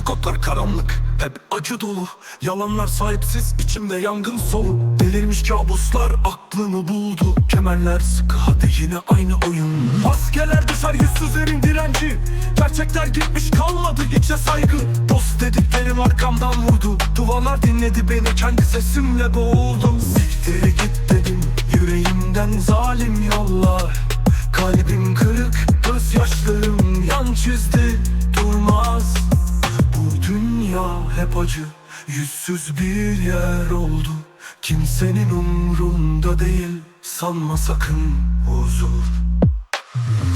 Sokaklar karanlık hep acı dolu. Yalanlar sahipsiz içimde yangın solu. Delirmiş kabuslar aklını buldu. Kemerler sıkı hadi yine aynı oyun. Maskeler düşer yüzsüzlerin direnci. Gerçekler gitmiş kalmadı içe saygı. Dost dediklerim arkamdan vurdu. Duvarlar dinledi beni kendi sesimle boğuldum Siktir git dedim yüreğimden zalim yollar. Kalbim kırık gözyaşlarım yan çizdi hep acı yüzsüz bir yer oldu. Kimsenin umrunda değil sanma sakın huzur.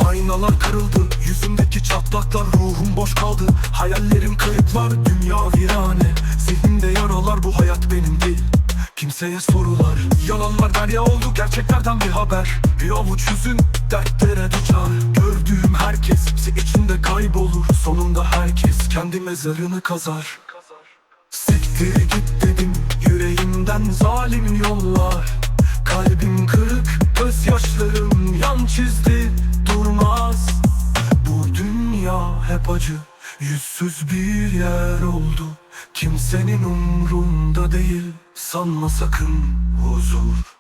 Aynalar kırıldı Yüzümdeki çatlaklar ruhum boş kaldı. Hayallerim kayıplar dünya virane. Zihnimde yaralar bu hayat benim değil. Kimseye sorular Yalanlar derya oldu gerçeklerden bir haber. Bir avuç yüzün dertlere düşer. Gördüğüm herkes içinde kaybolur. Sonunda herkes kendi mezarını kazar Siktir git dedim yüreğimden zalim yollar. Kalbim kırık gözyaşlarım yan çizdi durmaz. Bu dünya hep acı yüzsüz bir yer oldu. Kimsenin umrunda değil sanma sakın huzur